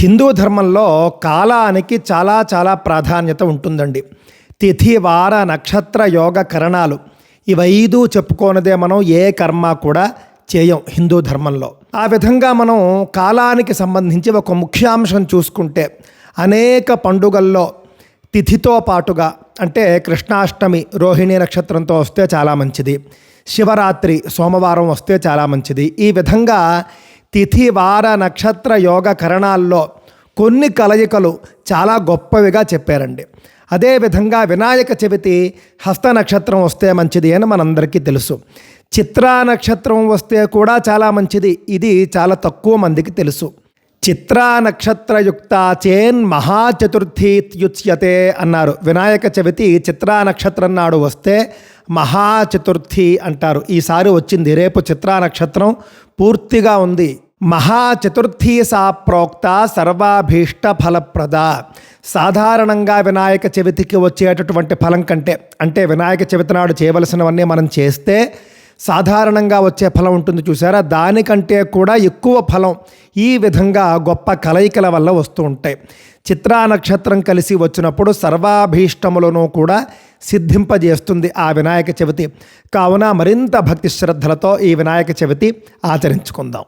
హిందూ ధర్మంలో కాలానికి చాలా చాలా ప్రాధాన్యత ఉంటుందండి. తిథి వార నక్షత్ర యోగ కరణాలు ఇవైదు చెప్పుకోనదే మనం ఏ కర్మ కూడా చేయం హిందూ ధర్మంలో. ఆ విధంగా మనం కాలానికి సంబంధించి ఒక ముఖ్యాంశం చూసుకుంటే అనేక పండుగల్లో తిథితో పాటుగా అంటే కృష్ణాష్టమి రోహిణి నక్షత్రంతో వస్తే చాలా మంచిది. శివరాత్రి సోమవారం వస్తే చాలా మంచిది. ఈ విధంగా తిథి వార నక్షత్ర యోగ కరణాల్లో కొన్ని కలయికలు చాలా గొప్పవిగా చెప్పారండి. అదేవిధంగా వినాయక చవితి హస్త నక్షత్రం వస్తే మంచిది అని మనందరికీ తెలుసు. చిత్రా నక్షత్రం వస్తే కూడా చాలా మంచిది. ఇది చాలా తక్కువ మందికి తెలుసు. చిత్రా నక్షత్రయుక్త చేన్ మహాచతుర్థీత్యుచ్యతే అన్నారు. వినాయక చవితి చిత్రా నక్షత్రం నాడు వస్తే మహాచతుర్థి అంటారు. ఈసారి వచ్చింది. రేపు చిత్రా నక్షత్రం పూర్తిగా ఉంది. మహాచతుర్థి సా ప్రోక్త సర్వాభీష్ట ఫలప్రద. సాధారణంగా వినాయక చవితికి వచ్చేటటువంటి ఫలం కంటే అంటే వినాయక చవితి నాడు చేయవలసినవన్నీ మనం చేస్తే సాధారణంగా వచ్చే ఫలం ఉంటుంది చూసారా? దానికంటే కూడా ఎక్కువ ఫలం ఈ విధంగా గొప్ప కలయికల వల్ల వస్తూ ఉంటాయి. చిత్రా నక్షత్రం కలిసి వచ్చినప్పుడు సర్వాభీష్టములను కూడా సిద్ధింపజేస్తుంది ఆ వినాయక చవితి. కావున మరింత భక్తి శ్రద్ధలతో ఈ వినాయక చవితి ఆచరించుకుందాం.